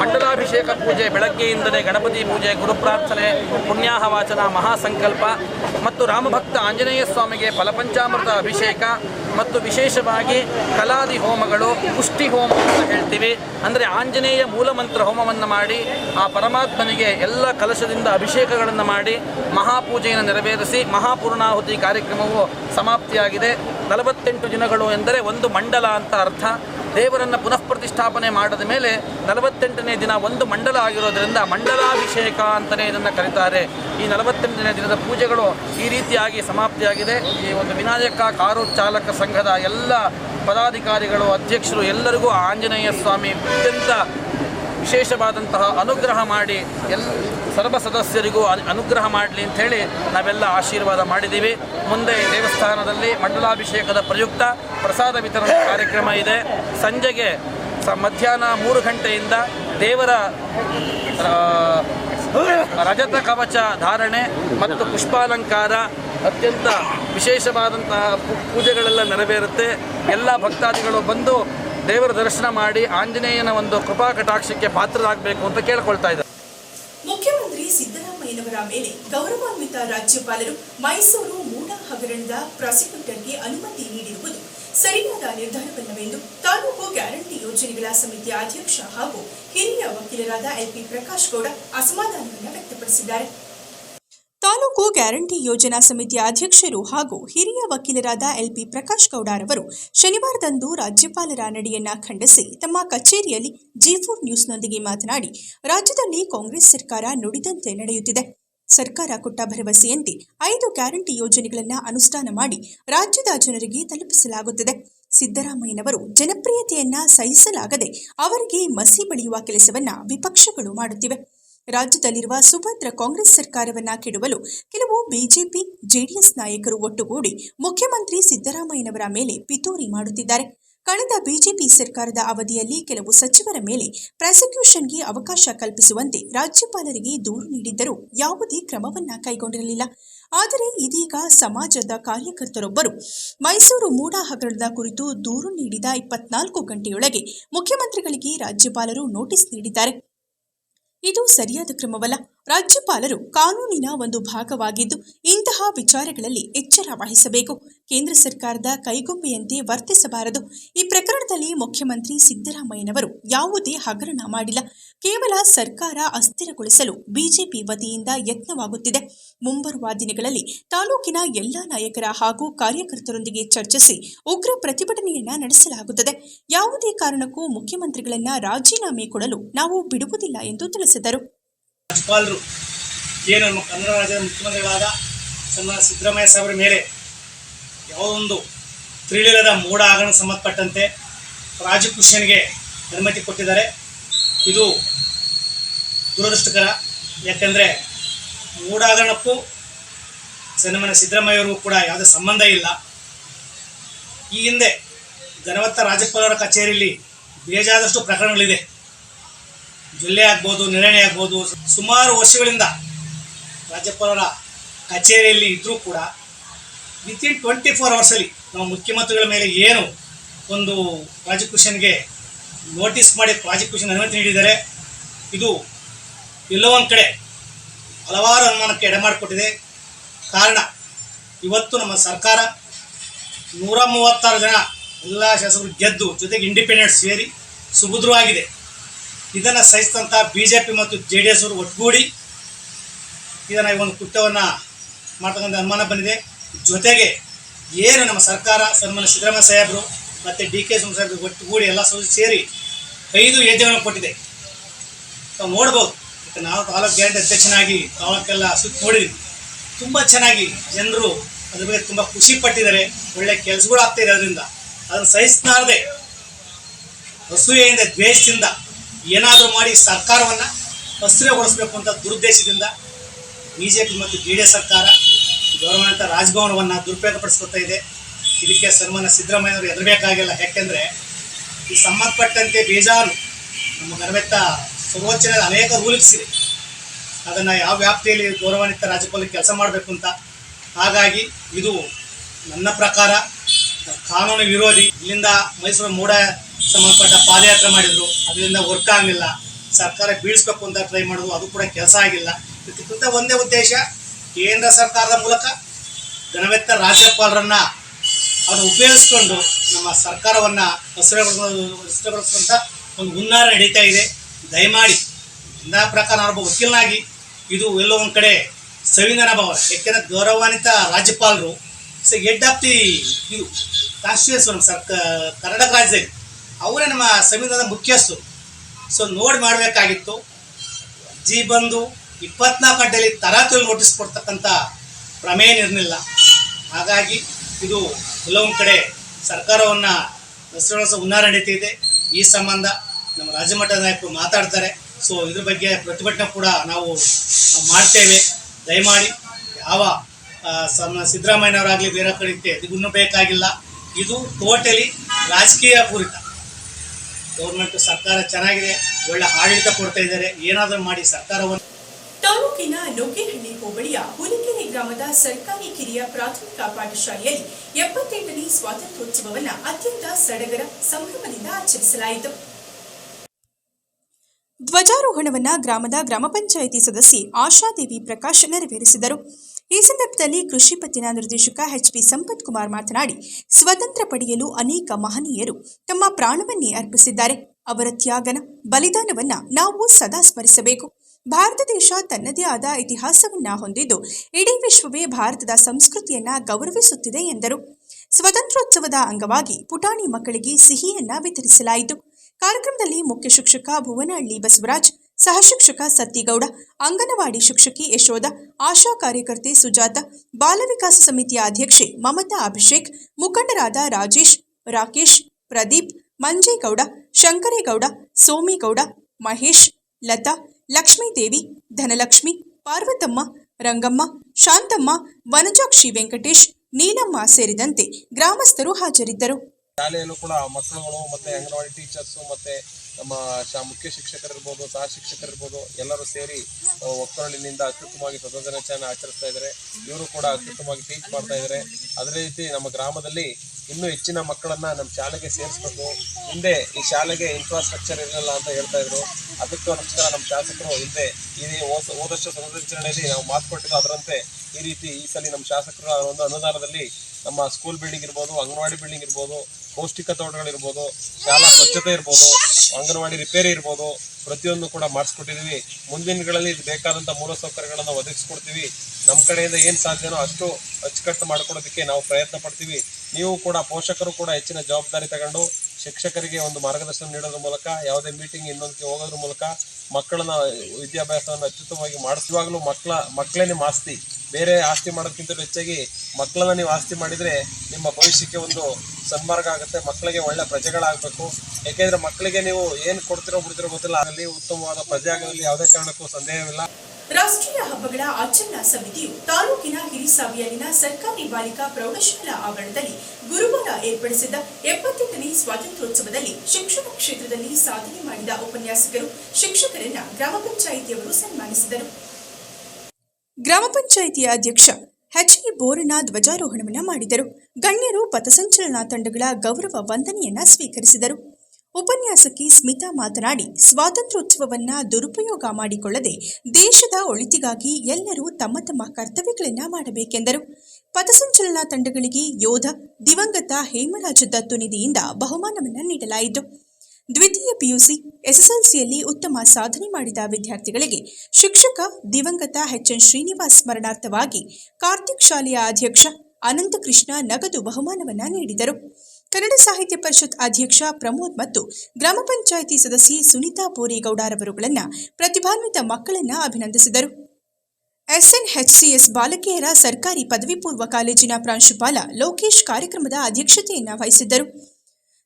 ಮಂಡಲಾಭಿಷೇಕ ಪೂಜೆ ಬೆಳಗ್ಗೆಯಿಂದಲೇ ಗಣಪತಿ ಪೂಜೆ ಗುರುಪ್ರಾರ್ಥನೆ ಪುಣ್ಯಾಹವಾಚನ, ಮಹಾಸಂಕಲ್ಪ ಮತ್ತು ರಾಮಭಕ್ತ ಆಂಜನೇಯ ಸ್ವಾಮಿಗೆ ಫಲಪಂಚಾಮೃತ ಅಭಿಷೇಕ ಮತ್ತು ವಿಶೇಷವಾಗಿ ಕಲಾದಿ ಹೋಮಗಳು, ಪುಷ್ಟಿ ಹೋಮ ಅಂತ ಹೇಳ್ತೀವಿ. ಅಂದರೆ ಆಂಜನೇಯ ಮೂಲಮಂತ್ರ ಹೋಮವನ್ನು ಮಾಡಿ, ಆ ಪರಮಾತ್ಮನಿಗೆ ಎಲ್ಲ ಕಲಶದಿಂದ ಅಭಿಷೇಕಗಳನ್ನು ಮಾಡಿ, ಮಹಾಪೂಜೆಯನ್ನು ನೆರವೇರಿಸಿ, ಮಹಾಪೂರ್ಣಾಹುತಿ ಕಾರ್ಯಕ್ರಮವು ಸಮಾಪ್ತಿಯಾಗಿದೆ. ನಲವತ್ತೆಂಟು ದಿನಗಳು ಎಂದರೆ ಒಂದು ಮಂಡಲ ಅಂತ ಅರ್ಥ. ದೇವರನ್ನು ಪುನಃ ಪ್ರತಿಷ್ಠಾಪನೆ ಮಾಡಿದ ಮೇಲೆ ನಲವತ್ತೆಂಟನೇ ದಿನ ಒಂದು ಮಂಡಲ ಆಗಿರೋದ್ರಿಂದ ಮಂಡಲಾಭಿಷೇಕ ಅಂತಲೇ ಇದನ್ನು ಕರೀತಾರೆ. ಈ ನಲವತ್ತೆಂಟನೇ ದಿನದ ಪೂಜೆಗಳು ಈ ರೀತಿಯಾಗಿ ಸಮಾಪ್ತಿಯಾಗಿದೆ. ಈ ಒಂದು ವಿನಾಯಕ, ಕಾರು ಚಾಲಕ ಸಂಘದ ಎಲ್ಲ ಪದಾಧಿಕಾರಿಗಳು, ಅಧ್ಯಕ್ಷರು ಎಲ್ಲರಿಗೂ ಆಂಜನೇಯ ಸ್ವಾಮಿ ಅತ್ಯಂತ ವಿಶೇಷವಾದಂತಹ ಅನುಗ್ರಹ ಮಾಡಿ ಎಲ್ ಸರ್ವ ಸದಸ್ಯರಿಗೂ ಅನು- ಅನುಗ್ರಹ ಮಾಡಲಿ ಅಂಥೇಳಿ ನಾವೆಲ್ಲ ಆಶೀರ್ವಾದ ಮಾಡಿದ್ದೀವಿ. ಮುಂದೆ ದೇವಸ್ಥಾನದಲ್ಲಿ ಮಂಡಲಾಭಿಷೇಕದ ಪ್ರಯುಕ್ತ ಪ್ರಸಾದ ವಿತರಣಾ ಕಾರ್ಯಕ್ರಮ ಇದೆ. ಸಂಜೆಗೆ ಸ, ಮಧ್ಯಾಹ್ನ ಮೂರು ಗಂಟೆಯಿಂದ ದೇವರ ರಜತ ಕವಚ ಧಾರಣೆ ಮತ್ತು ಪುಷ್ಪಾಲಂಕಾರ ಅತ್ಯಂತ ವಿಶೇಷವಾದಂತಹ ಪೂಜೆಗಳೆಲ್ಲ ನೆರವೇರುತ್ತೆ. ಎಲ್ಲ ಭಕ್ತಾದಿಗಳು ಬಂದು ದೇವರ ದರ್ಶನ ಮಾಡಿ ಆಂಜನೇಯನ ಒಂದು ಕೃಪಾ ಕಟಾಕ್ಷಕ್ಕೆ ಪಾತ್ರರಾಗಬೇಕು ಅಂತ ಕೇಳ್ಕೊಳ್ತಾ ಇದ್ದಾರೆ. ಮೇಲೆ ಗೌರವಾನ್ವಿತ ರಾಜ್ಯಪಾಲರು ಮೈಸೂರು ಮೂಡ ಹಗರಣದ ಪ್ರಾಸಿಕ್ಯೂಟರ್ಗೆ ಅನುಮತಿ ನೀಡಿರುವುದು ಸರಿಯಾದ ನಿರ್ಧಾರವಲ್ಲವೆಂದು ತಾಲೂಕು ಗ್ಯಾರಂಟಿ ಯೋಜನೆಗಳ ಸಮಿತಿಯ ಅಧ್ಯಕ್ಷ ಹಾಗೂ ಹಿರಿಯ ವಕೀಲರಾದ ಎಲ್ಪಿ ಪ್ರಕಾಶ್ ಗೌಡ ಅಸಮಾಧಾನವನ್ನು ವ್ಯಕ್ತಪಡಿಸಿದ್ದಾರೆ. ತಾಲೂಕು ಗ್ಯಾರಂಟಿ ಯೋಜನಾ ಸಮಿತಿಯ ಅಧ್ಯಕ್ಷರು ಹಾಗೂ ಹಿರಿಯ ವಕೀಲರಾದ ಎಲ್ಪಿ ಪ್ರಕಾಶ್ ಗೌಡರವರು ಶನಿವಾರದಂದು ರಾಜ್ಯಪಾಲರ ನಡೆಯನ್ನ ಖಂಡಿಸಿ ತಮ್ಮ ಕಚೇರಿಯಲ್ಲಿ ಜಿ ಫೋರ್ ನ್ಯೂಸ್ನೊಂದಿಗೆ ಮಾತನಾಡಿ, ರಾಜ್ಯದಲ್ಲಿ ಕಾಂಗ್ರೆಸ್ ಸರ್ಕಾರ ನುಡಿದಂತೆ ನಡೆಯುತ್ತಿದೆ. ಸರ್ಕಾರ ಕೊಟ್ಟ ಭರವಸೆಯಂತೆ ಐದು ಗ್ಯಾರಂಟಿ ಯೋಜನೆಗಳನ್ನು ಅನುಷ್ಠಾನ ಮಾಡಿ ರಾಜ್ಯದ ಜನರಿಗೆ ತಲುಪಿಸಲಾಗುತ್ತಿದೆ. ಸಿದ್ದರಾಮಯ್ಯನವರು ಜನಪ್ರಿಯತೆಯನ್ನ ಸಹಿಸಲಾಗದೆ ಅವರಿಗೆ ಮಸಿ ಬಳಿಯುವ ಕೆಲಸವನ್ನ ವಿಪಕ್ಷಗಳು ಮಾಡುತ್ತಿವೆ. ರಾಜ್ಯದಲ್ಲಿರುವ ಸುಭದ್ರ ಕಾಂಗ್ರೆಸ್ ಸರ್ಕಾರವನ್ನ ಕೆಡುವಲು ಕೆಲವು ಬಿಜೆಪಿ, ಜೆಡಿಎಸ್ ನಾಯಕರು ಒಟ್ಟುಗೂಡಿ ಮುಖ್ಯಮಂತ್ರಿ ಸಿದ್ದರಾಮಯ್ಯನವರ ಮೇಲೆ ಪಿತೂರಿ ಮಾಡುತ್ತಿದ್ದಾರೆ. ಕಳೆದ ಬಿಜೆಪಿ ಸರ್ಕಾರದ ಅವಧಿಯಲ್ಲಿ ಕೆಲವು ಸಚಿವರ ಮೇಲೆ ಪ್ರಾಸಿಕ್ಯೂಷನ್ಗೆ ಅವಕಾಶ ಕಲ್ಪಿಸುವಂತೆ ರಾಜ್ಯಪಾಲರಿಗೆ ದೂರು ನೀಡಿದ್ದರೂ ಯಾವುದೇ ಕ್ರಮವನ್ನ ಕೈಗೊಂಡಿರಲಿಲ್ಲ. ಆದರೆ ಇದೀಗ ಸಮಾಜದ ಕಾರ್ಯಕರ್ತರೊಬ್ಬರು ಮೈಸೂರು ಮೂಡ ಹಗರಣದ ಕುರಿತು ದೂರು ನೀಡಿದ ಇಪ್ಪತ್ನಾಲ್ಕು ಗಂಟೆಯೊಳಗೆ ಮುಖ್ಯಮಂತ್ರಿಗಳಿಗೆ ರಾಜ್ಯಪಾಲರು ನೋಟಿಸ್ ನೀಡಿದ್ದಾರೆ. ಇದು ಸರಿಯಾದ ಕ್ರಮವಲ್ಲ. ರಾಜ್ಯಪಾಲರು ಕಾನೂನಿನ ಒಂದು ಭಾಗವಾಗಿದ್ದು ಇಂತಹ ವಿಚಾರಗಳಲ್ಲಿ ಎಚ್ಚರ ವಹಿಸಬೇಕು. ಕೇಂದ್ರ ಸರ್ಕಾರದ ಕೈಗೊಂಬೆಯಂತೆ ವರ್ತಿಸಬಾರದು. ಈ ಪ್ರಕರಣದಲ್ಲಿ ಮುಖ್ಯಮಂತ್ರಿ ಸಿದ್ದರಾಮಯ್ಯನವರು ಯಾವುದೇ ಹಗರಣ ಮಾಡಿಲ್ಲ. ಕೇವಲ ಸರ್ಕಾರ ಅಸ್ಥಿರಗೊಳಿಸಲು ಬಿಜೆಪಿ ವತಿಯಿಂದ ಯತ್ನವಾಗುತ್ತಿದೆ. ಮುಂಬರುವ ದಿನಗಳಲ್ಲಿ ತಾಲೂಕಿನ ಎಲ್ಲಾ ನಾಯಕರ ಹಾಗೂ ಕಾರ್ಯಕರ್ತರೊಂದಿಗೆ ಚರ್ಚಿಸಿ ಉಗ್ರ ಪ್ರತಿಭಟನೆಯನ್ನ ನಡೆಸಲಾಗುತ್ತದೆ. ಯಾವುದೇ ಕಾರಣಕ್ಕೂ ಮುಖ್ಯಮಂತ್ರಿಗಳನ್ನ ರಾಜೀನಾಮೆ ಕೊಡಲು ನಾವು ಬಿಡುವುದಿಲ್ಲ ಎಂದು ತಿಳಿಸಿದರು. ರಾಜ್ಯಪಾಲರು, ಏನು ನಮ್ಮ ಕನ್ನಡ ರಾಜ್ಯದ ಮುಖ್ಯಮಂತ್ರಿಗಳಾದ ಸನ್ಮಾನ್ಯ ಸಿದ್ದರಾಮಯ್ಯ ಸಾಹೇಬರ ಮೇಲೆ ಯಾವುದೊಂದು ತಿಳಿಲದ ಮೂಢ ಆಗಣ ಸಂಬಂಧಪಟ್ಟಂತೆ ರಾಜಕೃಷ್ಣನಿಗೆ ಅನುಮತಿ ಕೊಟ್ಟಿದ್ದಾರೆ. ಇದು ದುರದೃಷ್ಟಕರ. ಯಾಕೆಂದರೆ ಮೂಡಾಗಣಕ್ಕೂ ಸನ್ಮಾನ್ಯ ಸಿದ್ದರಾಮಯ್ಯವ್ರಿಗೂ ಕೂಡ ಯಾವುದೇ ಸಂಬಂಧ ಇಲ್ಲ. ಈ ಹಿಂದೆ ಘನವತ್ತ ರಾಜ್ಯಪಾಲರ ಕಚೇರಿಯಲ್ಲಿ ಬೇಜಾದಷ್ಟು ಪ್ರಕರಣಗಳಿದೆ. ಜಿಲ್ಲೆ ಆಗ್ಬೋದು ನಿರ್ಣಯ ಆಗ್ಬೋದು, ಸುಮಾರು ವರ್ಷಗಳಿಂದ ರಾಜ್ಯಪಾಲರ ಕಚೇರಿಯಲ್ಲಿ ಇದ್ದರೂ ಕೂಡ ವಿತಿನ್ ಟ್ವೆಂಟಿ ಫೋರ್ ಅವರ್ಸಲ್ಲಿ ನಮ್ಮ ಮುಖ್ಯಮಂತ್ರಿಗಳ ಮೇಲೆ ಏನು ಒಂದು ಪ್ರಾಸಿಕ್ಯೂಷನ್ಗೆ ನೋಟಿಸ್ ಮಾಡಿ ಪ್ರಾಸಿಕ್ಯೂಷನ್ ಅನುಮತಿ ನೀಡಿದ್ದಾರೆ ಇದು ಎಲ್ಲೋ ಒಂದು ಕಡೆ ಹಲವಾರು ಅನುಮಾನಕ್ಕೆ ಎಡೆಮಾಡಿಕೊಟ್ಟಿದೆ ಕಾರಣ, ಇವತ್ತು ನಮ್ಮ ಸರ್ಕಾರ ನೂರ ಮೂವತ್ತಾರು ಜನ ಎಲ್ಲ ಶಾಸಕರು ಗೆದ್ದು ಜೊತೆಗೆ ಇಂಡಿಪೆಂಡೆಂಟ್ ಸೇರಿ ಸುಭದ್ರವಾಗಿದೆ. ಇದನ್ನು ಸಹಿಸಿದಂಥ ಬಿ ಜೆ ಪಿ ಮತ್ತು ಜೆ ಡಿ ಎಸ್ ಅವರು ಒಟ್ಟುಗೂಡಿ ಇದನ್ನು ಈ ಒಂದು ಕೃತ್ಯವನ್ನು ಮಾಡ್ತಕ್ಕಂಥ ಅನುಮಾನ ಬಂದಿದೆ. ಜೊತೆಗೆ ಏನು ನಮ್ಮ ಸರ್ಕಾರ, ಸನ್ಮಾನ್ಯ ಸಿದ್ದರಾಮಯ್ಯ ಸಾಹೇಬರು ಮತ್ತು ಡಿ ಕೆ ಸಾಹೇಬರು ಒಟ್ಟುಗೂಡಿ ಎಲ್ಲ ಸೇರಿ ಐದು ಹೆಜ್ಜೆಗಳನ್ನು ಕೊಟ್ಟಿದೆ. ನಾವು ನೋಡ್ಬೋದು ನಾವು ತಾಲೂಕು ಗ್ಯಾರಂಟಿ ಅಧ್ಯಕ್ಷನಾಗಿ ತಾಲೂಕೆಲ್ಲ ಸುತ್ತ ನೋಡಿದ್ವಿ. ತುಂಬ ಚೆನ್ನಾಗಿ ಜನರು ಅದ್ರ ಬಗ್ಗೆ ತುಂಬ ಖುಷಿ ಪಟ್ಟಿದ್ದಾರೆ. ಒಳ್ಳೆ ಕೆಲಸಗಳು ಆಗ್ತಾಯಿದೆ ಅದರಿಂದ ಅದನ್ನು ಸಹಿಸ್ತಾರದೆ ಅಸೂಯೆಯಿಂದ, ದ್ವೇಷದಿಂದ ಏನಾದರೂ ಮಾಡಿ ಸರ್ಕಾರವನ್ನು ಅಸ್ಥಿರಗೊಳಿಸಬೇಕು ಅಂತ ದುರುದ್ದೇಶದಿಂದ ಬಿ ಜೆ ಪಿ ಮತ್ತು ಜೆ ಡಿ ಎಸ್ ಸರ್ಕಾರ ಗೌರವಾನ್ವಿತ ರಾಜಭವನವನ್ನು ದುರುಪಯೋಗಪಡಿಸ್ಕೊತಾ ಇದೆ. ಇದಕ್ಕೆ ಸನ್ಮಾನ ಸಿದ್ದರಾಮಯ್ಯವರು ಹೆದರಬೇಕಾಗಿಲ್ಲ. ಯಾಕೆಂದರೆ ಈ ಸಂಬಂಧಪಟ್ಟಂತೆ ಬೇಜಾರು ನಮ್ಮ ಗಣವೆತ್ತ ಸರ್ವೋಚ್ಚ ಅನೇಕ ರೂಲ್ಸ್ ಇದೆ ಅದನ್ನು ಯಾವ ವ್ಯಾಪ್ತಿಯಲ್ಲಿ ಗೌರವಾನ್ವಿತ ರಾಜ್ಯಪಾಲ ಕೆಲಸ ಮಾಡಬೇಕು ಅಂತ. ಹಾಗಾಗಿ ಇದು ನನ್ನ ಪ್ರಕಾರ ಕಾನೂನು ವಿರೋಧಿ ಇಲ್ಲಿಂದ ಮೈಸೂರು ಮೂಡ ಸಂಬಂಧಪಟ್ಟ ಪಾದಯಾತ್ರೆ ಮಾಡಿದ್ರು. ಅದರಿಂದ ವರ್ಕ್ ಆಗಲಿಲ್ಲ. ಸರ್ಕಾರ ಬೀಳಿಸ್ಬೇಕು ಅಂತ ಟ್ರೈ ಮಾಡಿದ್ರು. ಅದು ಕೂಡ ಕೆಲಸ ಆಗಿಲ್ಲ. ಇದಕ್ಕಿಂತ ಒಂದೇ ಉದ್ದೇಶ, ಕೇಂದ್ರ ಸರ್ಕಾರದ ಮೂಲಕ ಗಣವೆತ್ತ ರಾಜ್ಯಪಾಲರನ್ನ ಅವರು ಉಪಯೋಗಿಸ್ಕೊಂಡು ನಮ್ಮ ಸರ್ಕಾರವನ್ನು ಹಸಿರುಗೊಳಿಸುವಂಥ ಒಂದು ಹುನ್ನಾರ ನಡೀತಾ ಇದೆ. ದಯಮಾಡಿ ನನ್ನ ಪ್ರಕಾರ ನಾನೊಬ್ಬ ವಕೀಲನಾಗಿ ಇದು ಎಲ್ಲೋ ಒಂದು ಕಡೆ ಸಂವಿಧಾನ ಭಾವ. ಯಾಕೆಂದರೆ ಗೌರವಾನ್ವಿತ ರಾಜ್ಯಪಾಲರು ಸೊ ಹೆಡ್ ಆಫ್ ದಿ ಇದು ಕಾನ್ಸ್ಟಿಟ್ಯೂನ್ಸ್ ನಮ್ಮ ಸರ್ಕ, ಕರ್ನಾಟಕ ರಾಜ್ಯದಲ್ಲಿ ಅವರೇ ನಮ್ಮ ಸಂವಿಧಾನದ ಮುಖ್ಯಸ್ಥರು. ಸೊ ನೋಡಿ ಮಾಡಬೇಕಾಗಿತ್ತು ಜಿ ಬಂದು ಇಪ್ಪತ್ನಾಲ್ಕು ಗಂಟೆಯಲ್ಲಿ ತರಾತುರಿ ನೋಟಿಸ್ ಕೊಡ್ತಕ್ಕಂಥ ಪ್ರಮೇಯ ಇರಲಿಲ್ಲ. ಹಾಗಾಗಿ ಇದು ಕೆಲವೊಂದು ಕಡೆ ಸರ್ಕಾರವನ್ನು ಹೆಸರುಗೊಳಿಸೋ ಉನ್ನಾರ ನಡೀತಿದೆ. ಈ ಸಂಬಂಧ ನಮ್ಮ ರಾಜ್ಯಮಟ್ಟದ ನಾಯಕರು ಮಾತಾಡ್ತಾರೆ. ಸೊ ಇದ್ರ ಬಗ್ಗೆ ಪ್ರತಿಭಟನೆ ಕೂಡ ನಾವು ಮಾಡ್ತೇವೆ. ದಯಮಾಡಿ ಯಾವ ಸಿದ್ದರಾಮಯ್ಯನವರಾಗಲಿ ಬೇರೆ ಕಡೆ ಬೇಕಾಗಿಲ್ಲ. ಇದು ಟೋಟಲಿ ರಾಜಕೀಯ ಪೂರಿತ ಗೌರ್ಮೆಂಟ್ ಸರ್ಕಾರ ಚೆನ್ನಾಗಿದೆ, ಒಳ್ಳೆ ಆಡಳಿತ ಕೊಡ್ತಾ ಇದ್ದಾರೆ, ಏನಾದರೂ ಮಾಡಿ ಸರ್ಕಾರವನ್ನು. ತಾಲೂಕಿನ ನುಗ್ಗೇಹಳ್ಳಿ ಹೋಬಳಿಯ ಹುಲಿಕೆರೆ ಗ್ರಾಮದ ಸರ್ಕಾರಿ ಕಿರಿಯ ಪ್ರಾಥಮಿಕ ಪಾಠಶಾಲೆಯಲ್ಲಿ ಎಪ್ಪತ್ತೆಂಟನೇ ಸ್ವಾತಂತ್ರ್ಯೋತ್ಸವವನ್ನು ಅತ್ಯಂತ ಸಡಗರ ಸಂಭ್ರಮದಿಂದ ಆಚರಿಸಲಾಯಿತು. ಧ್ವಜಾರೋಹಣವನ್ನ ಗ್ರಾಮದ ಗ್ರಾಮ ಪಂಚಾಯಿತಿ ಸದಸ್ಯೆ ಆಶಾದೇವಿ ಪ್ರಕಾಶ್ ನೆರವೇರಿಸಿದರು. ಈ ಸಂದರ್ಭದಲ್ಲಿ ಕೃಷಿ ಪತ್ತಿನ ನಿರ್ದೇಶಕ ಎಚ್ ಪಿ ಸಂಪತ್ ಕುಮಾರ್ ಮಾತನಾಡಿ, ಸ್ವತಂತ್ರ ಪಡೆಯಲು ಅನೇಕ ಮಹನೀಯರು ತಮ್ಮ ಪ್ರಾಣವನ್ನೇ ಅರ್ಪಿಸಿದ್ದಾರೆ. ಅವರ ತ್ಯಾಗನ, ಬಲಿದಾನವನ್ನ ನಾವು ಸದಾ ಸ್ಮರಿಸಬೇಕು. ಭಾರತ ದೇಶ ತನ್ನದೇ ಆದ ಇತಿಹಾಸವನ್ನ ಹೊಂದಿದ್ದು, ಇಡೀ ವಿಶ್ವವೇ ಭಾರತದ ಸಂಸ್ಕೃತಿಯನ್ನ ಗೌರವಿಸುತ್ತಿದೆ ಎಂದರು. ಸ್ವತಂತ್ರೋತ್ಸವದ ಅಂಗವಾಗಿ ಪುಟಾಣಿ ಮಕ್ಕಳಿಗೆ ಸಿಹಿಯನ್ನ ವಿತರಿಸಲಾಯಿತು. ಕಾರ್ಯಕ್ರಮದಲ್ಲಿ ಮುಖ್ಯ ಶಿಕ್ಷಕ ಭುವನಹಳ್ಳಿ ಬಸವರಾಜ್ ಸಹ ಶಿಕ್ಷಕ ಸತ್ತಿಗೌಡ, ಅಂಗನವಾಡಿ ಶಿಕ್ಷಕಿ ಯಶೋಧ, ಆಶಾ ಕಾರ್ಯಕರ್ತೆ ಸುಜಾತ ಬಾಲವಿಕಾಸ ಸಮಿತಿಯ ಅಧ್ಯಕ್ಷೆ ಮಮತಾ ಅಭಿಷೇಕ್, ಮುಖಂಡರಾದ ರಾಜೇಶ್, ರಾಕೇಶ್, ಪ್ರದೀಪ್, ಮಂಜೇಗೌಡ, ಶಂಕರೇಗೌಡ, ಸೋಮೇಗೌಡ, ಮಹೇಶ್, ಲತಾ, ಲಕ್ಷ್ಮೀದೇವಿ, ಧನಲಕ್ಷ್ಮಿ, ಪಾರ್ವತಮ್ಮ, ರಂಗಮ್ಮ, ಶಾಂತಮ್ಮ, ವನಜಾಕ್ಷಿ ವೆಂಕಟೇಶ್, ನೀಲಮ್ಮ ಸೇರಿದಂತೆ ಗ್ರಾಮಸ್ಥರು ಹಾಜರಿದ್ದರು. ಶಾಲೆಯಲ್ಲೂ ಕೂಡ ಮಕ್ಕಳುಗಳು ಮತ್ತೆ ಅಂಗನವಾಡಿ ಟೀಚರ್ಸ್ ಮತ್ತೆ ನಮ್ಮ ಶಾ, ಮುಖ್ಯ ಶಿಕ್ಷಕರಿರ್ಬೋದು, ಸಹ ಶಿಕ್ಷಕರಿರ್ಬೋದು, ಎಲ್ಲರೂ ಸೇರಿ ಒಕ್ಕರಳಿನಿಂದ ಅತ್ಯುತ್ತಮವಾಗಿ ಸ್ವತಂತ್ರ ದಿನಾಚರಣೆ ಆಚರಿಸ್ತಾ ಇದ್ದಾರೆ ಇವರು ಕೂಡ ಅತ್ಯುತ್ತಮವಾಗಿ ಟೀಚ್ ಮಾಡ್ತಾ ಇದ್ದಾರೆ ಅದೇ ರೀತಿ ನಮ್ಮ ಗ್ರಾಮದಲ್ಲಿ ಇನ್ನೂ ಹೆಚ್ಚಿನ ಮಕ್ಕಳನ್ನ ನಮ್ಮ ಶಾಲೆಗೆ ಸೇರಿಸ್ಬೇಕು. ಹಿಂದೆ ಈ ಶಾಲೆಗೆ ಇನ್ಫ್ರಾಸ್ಟ್ರಕ್ಚರ್ ಇರಲಿಲ್ಲ ಅಂತ ಹೇಳ್ತಾ ಇದ್ರು. ಅದಕ್ಕೋಸ್ಕರ ನಮ್ಮ ಶಾಸಕರು ಹಿಂದೆ ಈ ಹೋದ ಹೋದಷ್ಟು ಸ್ವತಂತ್ರ ದಿನಾಚರಣೆಯಲ್ಲಿ ನಾವು ಮಾತು ಕೊಟ್ಟಿದ್ದು ಅದರಂತೆ ಈ ರೀತಿ ಈ ಸಲ ನಮ್ಮ ಶಾಸಕರ ಒಂದು ಅನುದಾನದಲ್ಲಿ ನಮ್ಮ ಸ್ಕೂಲ್ ಬಿಲ್ಡಿಂಗ್ ಇರ್ಬೋದು, ಅಂಗನವಾಡಿ ಬಿಲ್ಡಿಂಗ್ ಇರ್ಬೋದು, ಪೌಷ್ಟಿಕ ತೋಟಗಳಿರ್ಬೋದು, ಶಾಲಾ ಸ್ವಚ್ಛತೆ ಇರ್ಬೋದು, ಅಂಗನವಾಡಿ ರಿಪೇರಿ ಇರ್ಬೋದು, ಪ್ರತಿಯೊಂದು ಕೂಡ ಮಾಡಿಸ್ಕೊಟ್ಟಿದ್ದೀವಿ ಮುಂದಿನ ದಿನಗಳಲ್ಲಿ ಇದು ಬೇಕಾದಂಥ ಮೂಲಸೌಕರ್ಯಗಳನ್ನು ಒದಗಿಸ್ಕೊಡ್ತೀವಿ. ನಮ್ಮ ಕಡೆಯಿಂದ ಏನು ಸಾಧ್ಯನೋ ಅಷ್ಟು ಅಚ್ಚುಕಟ್ಟು ಮಾಡ್ಕೊಡೋದಕ್ಕೆ ನಾವು ಪ್ರಯತ್ನ ಪಡ್ತೀವಿ. ನೀವು ಕೂಡ ಪೋಷಕರು ಕೂಡ ಹೆಚ್ಚಿನ ಜವಾಬ್ದಾರಿ ತಗೊಂಡು ಶಿಕ್ಷಕರಿಗೆ ಒಂದು ಮಾರ್ಗದರ್ಶನ ನೀಡೋದ್ರ ಮೂಲಕ, ಯಾವುದೇ ಮೀಟಿಂಗ್ ಇನ್ನೊಂದಕ್ಕೆ ಹೋಗೋದ್ರ ಮೂಲಕ ಮಕ್ಕಳನ್ನ, ವಿದ್ಯಾಭ್ಯಾಸವನ್ನು ಅತ್ಯುತ್ತಮವಾಗಿ ಮಾಡಿಸುವಾಗಲೂ ಮಕ್ಕಳ ಮಕ್ಕಳೇ ನಿಮ್ಮ ಆಸ್ತಿ. ಬೇರೆ ಆಸ್ತಿ ಮಾಡೋದಕ್ಕಿಂತ ಹೆಚ್ಚಾಗಿ ಮಕ್ಕಳನ್ನ ನೀವು ಆಸ್ತಿ ಮಾಡಿದರೆ ನಿಮ್ಮ ಭವಿಷ್ಯಕ್ಕೆ ಒಂದು ಸನ್ಮಾರ್ಗ ಆಗುತ್ತೆ, ಮಕ್ಕಳಿಗೆ ಒಳ್ಳೆ ಪ್ರಜೆಗಳಾಗಬೇಕು. ಯಾಕೆಂದ್ರೆ ಮಕ್ಕಳಿಗೆ ನೀವು ಏನು ಕೊಡ್ತಿರೋ ಬಿಡ್ತಿರೋ ಗೊತ್ತಿಲ್ಲ. ಅದರಲ್ಲಿ ಉತ್ತಮವಾದ ಪ್ರಜೆ ಆಗೋದ್ರಲ್ಲಿ ಯಾವುದೇ ಕಾರಣಕ್ಕೂ ಸಂದೇಹವಿಲ್ಲ. ರಾಷ್ಟ್ರೀಯ ಹಬ್ಬಗಳ ಆಚರಣಾ ಸಮಿತಿಯು ತಾಲೂಕಿನ ಹಿರಿಸಾವಿಯಲ್ಲಿನ ಸರ್ಕಾರಿ ಬಾಲಿಕಾ ಪ್ರೌಢಶಾಲಾ ಆವರಣದಲ್ಲಿ ಗುರುವಾರ ಏರ್ಪಡಿಸಿದ್ದ ಎಪ್ಪತ್ತೆಂಟನೇ ಸ್ವಾತಂತ್ರ್ಯೋತ್ಸವದಲ್ಲಿ ಶಿಕ್ಷಣ ಕ್ಷೇತ್ರದಲ್ಲಿ ಸಾಧನೆ ಮಾಡಿದ ಉಪನ್ಯಾಸಕರು ಶಿಕ್ಷಕರನ್ನ ಗ್ರಾಮ ಪಂಚಾಯಿತಿಯವರು ಸನ್ಮಾನಿಸಿದರು. ಗ್ರಾಮ ಪಂಚಾಯಿತಿಯ ಅಧ್ಯಕ್ಷ ಎಚ್ ಇ ಬೋರಣ್ಣ ಧ್ವಜಾರೋಹಣವನ್ನ ಮಾಡಿದರು. ಗಣ್ಯರು ಪಥಸಂಚಲನ ತಂಡಗಳ ಗೌರವ ವಂದನೆಯನ್ನ ಸ್ವೀಕರಿಸಿದರು. ಉಪನ್ಯಾಸಕಿ ಸ್ಮಿತಾ ಮಾತನಾಡಿ, ಸ್ವಾತಂತ್ರ್ಯೋತ್ಸವವನ್ನು ದುರುಪಯೋಗ ಮಾಡಿಕೊಳ್ಳದೆ ದೇಶದ ಒಳಿತಿಗಾಗಿ ಎಲ್ಲರೂ ತಮ್ಮ ತಮ್ಮ ಕರ್ತವ್ಯಗಳನ್ನು ಮಾಡಬೇಕೆಂದರು. ಪಥಸಂಚಲನ ತಂಡಗಳಿಗೆ ಯೋಧ, ದಿವಂಗತ ಹೇಮರಾಜ ದತ್ತು ನಿಧಿಯಿಂದ ಬಹುಮಾನವನ್ನು ನೀಡಲಾಯಿತು. ದ್ವಿತೀಯ ಪಿಯುಸಿ, ಎಸ್ಎಸ್ಎಲ್ಸಿಯಲ್ಲಿ ಉತ್ತಮ ಸಾಧನೆ ಮಾಡಿದ ವಿದ್ಯಾರ್ಥಿಗಳಿಗೆ ಶಿಕ್ಷಕ, ದಿವಂಗತ ಎಚ್ಎನ್ ಶ್ರೀನಿವಾಸ್ ಸ್ಮರಣಾರ್ಥವಾಗಿ ಕಾರ್ತಿಕ್ ಶಾಲೆಯ ಅಧ್ಯಕ್ಷ ಅನಂತಕೃಷ್ಣ ನಗದು ಬಹುಮಾನವನ್ನು ನೀಡಿದರು. ಕನ್ನಡ ಸಾಹಿತ್ಯ ಪರಿಷತ್ ಅಧ್ಯಕ್ಷ ಪ್ರಮೋದ್ ಮತ್ತು ಗ್ರಾಮ ಪಂಚಾಯಿತಿ ಸದಸ್ಯೆ ಸುನೀತಾ ಬೋರೇಗೌಡರವರುಗಳನ್ನು ಪ್ರತಿಭಾನ್ವಿತ ಮಕ್ಕಳನ್ನು ಅಭಿನಂದಿಸಿದರು. ಎಸ್ಎನ್ಎಚ್ಸಿಎಸ್ ಬಾಲಕಿಯರ ಸರ್ಕಾರಿ ಪದವಿ ಪೂರ್ವ ಕಾಲೇಜಿನ ಪ್ರಾಂಶುಪಾಲ ಲೋಕೇಶ್ ಕಾರ್ಯಕ್ರಮದ ಅಧ್ಯಕ್ಷತೆಯನ್ನು ವಹಿಸಿದ್ದರು.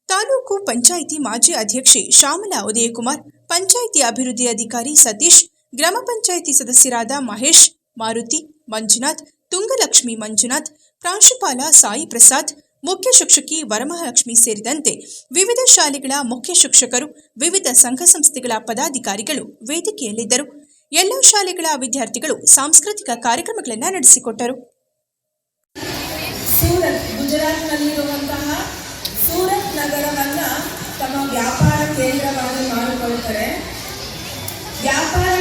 ತಾಲೂಕು ಪಂಚಾಯಿತಿ ಮಾಜಿ ಅಧ್ಯಕ್ಷೆ ಶ್ಯಾಮಲಾ ಉದಯಕುಮಾರ್, ಪಂಚಾಯಿತಿ ಅಭಿವೃದ್ಧಿ ಅಧಿಕಾರಿ ಸತೀಶ್, ಗ್ರಾಮ ಪಂಚಾಯಿತಿ ಸದಸ್ಯರಾದ ಮಹೇಶ್, ಮಾರುತಿ, ಮಂಜುನಾಥ್, ತುಂಗಲಕ್ಷ್ಮಿ ಮಂಜುನಾಥ್, ಪ್ರಾಂಶುಪಾಲ ಸಾಯಿ ಪ್ರಸಾದ್ ಮುಖ್ಯ ಶಿಕ್ಷಕಿ ವರಮಹಾಲಕ್ಷ್ಮಿ ಸೇರಿದಂತೆ ವಿವಿಧ ಶಾಲೆಗಳ ಮುಖ್ಯ ಶಿಕ್ಷಕರು, ವಿವಿಧ ಸಂಘ ಸಂಸ್ಥೆಗಳ ಪದಾಧಿಕಾರಿಗಳು ವೇದಿಕೆಯಲ್ಲಿದ್ದರು. ಎಲ್ಲ ಶಾಲೆಗಳ ವಿದ್ಯಾರ್ಥಿಗಳು ಸಾಂಸ್ಕೃತಿಕ ಕಾರ್ಯಕ್ರಮಗಳನ್ನು ನಡೆಸಿಕೊಟ್ಟರು. ಸೂರತ್ ಗುಜರಾತ್ನಲ್ಲಿರುವಂತಹ ಸೂರತ್ ನಗರವನ್ನು ತಮ್ಮ ವ್ಯಾಪಾರ ಕೇಂದ್ರವಾಗಿ ಮಾಡಿಕೊಳ್ತಾರೆ. ವ್ಯಾಪಾರಕ್ಕೆ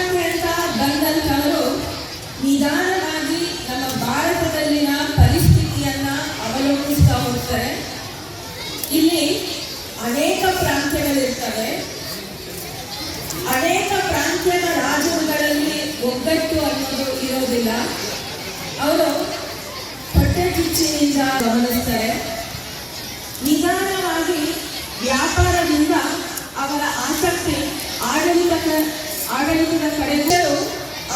ಪ್ರಾಂತ್ಯಗಳಿರ್ತವೆ ಅನೇಕ ಪ್ರಾಂತ್ಯದ ರಾಜರುಗಳಲ್ಲಿ ಒಗ್ಗಟ್ಟು ಅನ್ನೋದು ಇರೋದಿಲ್ಲ. ಅವರು ಹೊಟ್ಟೆ ಕಿಚ್ಚಿನಿಂದ ಗಮನಿಸ್ತಾರೆ. ನಿಧಾನವಾಗಿ ವ್ಯಾಪಾರದಿಂದ ಅವರ ಆಸಕ್ತಿ ಆಡಳಿತ ಆಡಳಿತದ ಕಡೆಗಳು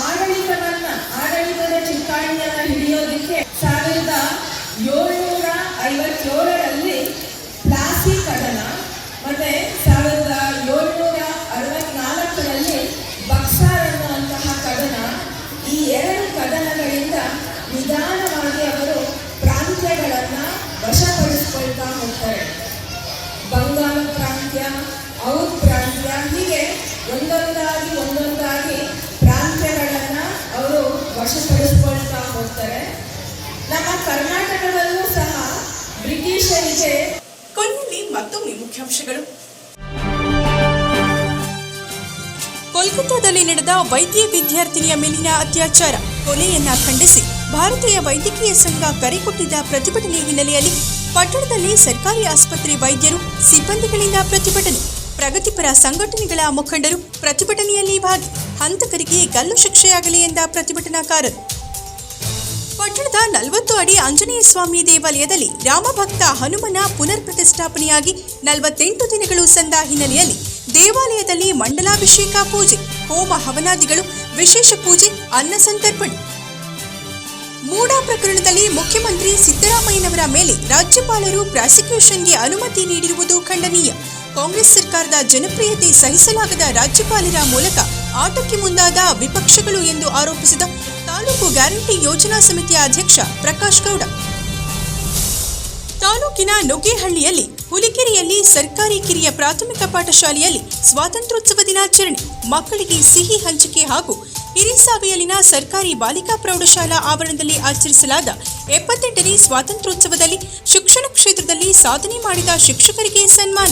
ಆಡಳಿತವನ್ನ, ಆಡಳಿತದ ಚುಕ್ಕಾಣಿಯನ್ನ ಹಿಡಿಯೋದಕ್ಕೆ ಕರ್ನಾಟಕದಲ್ಲೂ ಸಹ ಬ್ರಿಟಿಷರಿಗೆ ಕೊನೆಯಲ್ಲಿ ಮತ್ತೊಮ್ಮೆ ಮುಖ್ಯಾಂಶಗಳು. ಕೋಲ್ಕತ್ತಾದಲ್ಲಿ ನಡೆದ ವೈದ್ಯ ವಿದ್ಯಾರ್ಥಿನಿಯ ಮೇಲಿನ ಅತ್ಯಾಚಾರ ಕೊಲೆಯನ್ನ ಖಂಡಿಸಿ ಭಾರತೀಯ ವೈದ್ಯಕೀಯ ಸಂಘ ಕರೆ ಕೊಟ್ಟಿದ್ದ ಪ್ರತಿಭಟನೆ ಹಿನ್ನೆಲೆಯಲ್ಲಿ ಪಟ್ಟಣದಲ್ಲಿ ಸರ್ಕಾರಿ ಆಸ್ಪತ್ರೆ ವೈದ್ಯರು ಸಿಬ್ಬಂದಿಗಳಿಂದ ಪ್ರತಿಭಟನೆ. ಪ್ರಗತಿಪರ ಸಂಘಟನೆಗಳ ಮುಖಂಡರು ಪ್ರತಿಭಟನೆಯಲ್ಲಿ ಭಾಗಿ. ಹಂತಕರಿಗೆ ಗಲ್ಲು ಶಿಕ್ಷೆಯಾಗಲಿ ಎಂದ ಪ್ರತಿಭಟನಾಕಾರರು. ಪಟ್ಟಣದ ನಲವತ್ತು ಅಡಿ ಆಂಜನೇಯ ಸ್ವಾಮಿ ದೇವಾಲಯದಲ್ಲಿ ರಾಮಭಕ್ತ ಹನುಮನ ಪುನರ್ ಪ್ರತಿಷ್ಠಾಪನೆಯಾಗಿ ನಲವತ್ತೆಂಟು ದಿನಗಳು ಸಂದ ಹಿನ್ನೆಲೆಯಲ್ಲಿ ದೇವಾಲಯದಲ್ಲಿ ಮಂಡಲಾಭಿಷೇಕ ಪೂಜೆ, ಹೋಮ ಹವನಾದಿಗಳು, ವಿಶೇಷ ಪೂಜೆ, ಅನ್ನ ಸಂತರ್ಪಣೆ. ಮೂಡಾ ಪ್ರಕರಣದಲ್ಲಿ ಮುಖ್ಯಮಂತ್ರಿ ಸಿದ್ದರಾಮಯ್ಯನವರ ಮೇಲೆ ರಾಜ್ಯಪಾಲರು ಪ್ರಾಸಿಕ್ಯೂಷನ್ಗೆ ಅನುಮತಿ ನೀಡಿರುವುದು ಖಂಡನೀಯ. ಕಾಂಗ್ರೆಸ್ ಸರ್ಕಾರದ ಜನಪ್ರಿಯತೆ ಸಹಿಸಲಾಗದ ರಾಜ್ಯಪಾಲರ ಮೂಲಕ ಆಟಕ್ಕೆ ಮುಂದಾದ ವಿಪಕ್ಷಗಳು ಎಂದು ಆರೋಪಿಸಿದ ತಾಲೂಕು ಗ್ಯಾರಂಟಿ ಯೋಜನಾ ಸಮಿತಿಯ ಅಧ್ಯಕ್ಷ ಪ್ರಕಾಶ್ ಗೌಡ. ತಾಲೂಕಿನ ನುಗ್ಗೇಹಳ್ಳಿಯಲ್ಲಿ ಹುಲಿಕೆರೆಯಲ್ಲಿ ಸರ್ಕಾರಿ ಕಿರಿಯ ಪ್ರಾಥಮಿಕ ಪಾಠಶಾಲೆಯಲ್ಲಿ ಸ್ವಾತಂತ್ರ್ಯೋತ್ಸವ ದಿನಾಚರಣೆ, ಮಕ್ಕಳಿಗೆ ಸಿಹಿ ಹಂಚಿಕೆ ಹಾಗೂ ಹಿರಿಸಾವೆಯಲ್ಲಿನ ಸರ್ಕಾರಿ ಬಾಲಿಕಾ ಪ್ರೌಢಶಾಲಾ ಆವರಣದಲ್ಲಿ ಆಚರಿಸಲಾದ ಎಪ್ಪತ್ತೆಂಟನೇ ಸ್ವಾತಂತ್ರ್ಯೋತ್ಸವದಲ್ಲಿ ಶಿಕ್ಷಣ ಕ್ಷೇತ್ರದಲ್ಲಿ ಸಾಧನೆ ಮಾಡಿದ ಶಿಕ್ಷಕರಿಗೆ ಸನ್ಮಾನ.